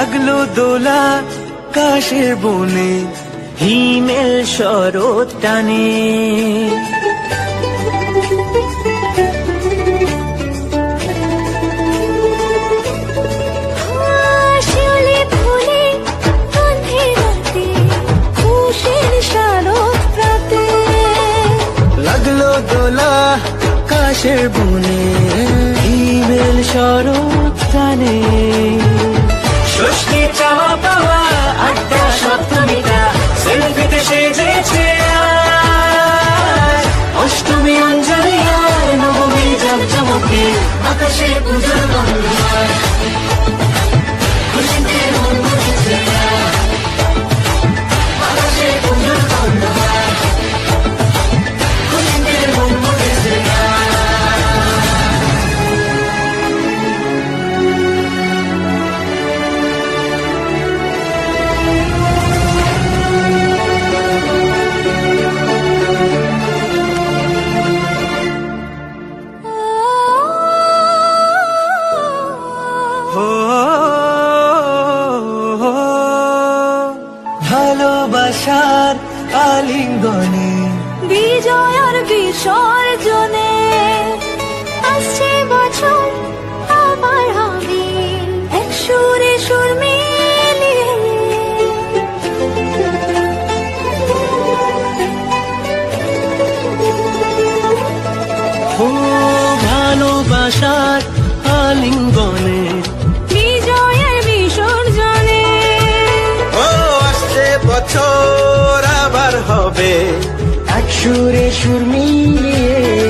লাগল দোলা কাশের বনে হিমেল শরৎ টানে। লাগল দোলা কাশের বনে হিমেল শরৎ টানে। ষষ্ঠী চাওয়া পাওয়া আড্ডা সপ্তমীটা সেলফিতে সেজেছে। অষ্টমী অঞ্জলি আর নবমী জমজমকে আকাশে পুজোর সর্জনে আসছে বছর আবার হবে এক সুরে সুর ভালোবাসার আলিঙ্গনে সুরে সুর মিলিয়ে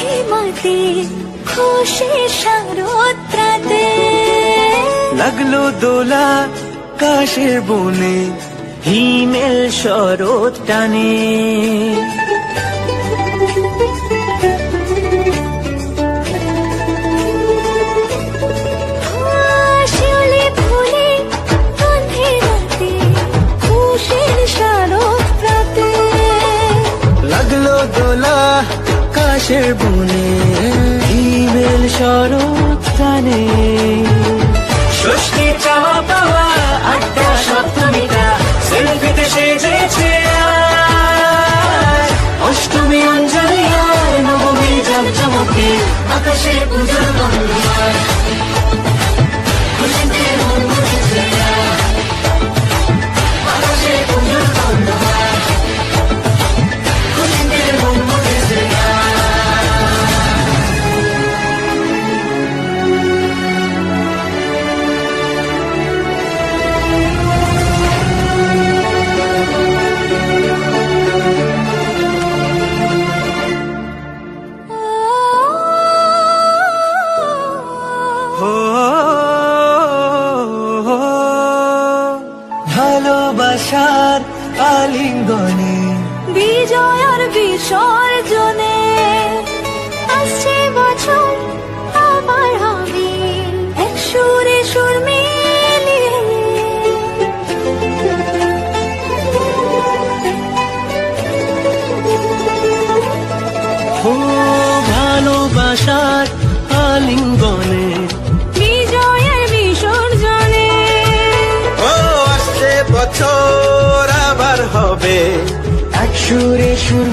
হিমাতে খুশি শারোত্রাতে লাগল দোলা কাশের বনে হিমেল শরৎ টানে। আকাশের বনে হিমেল শরৎ আলিঙ্গনে বিজয়ার বিসর্জনে। সুরে সুর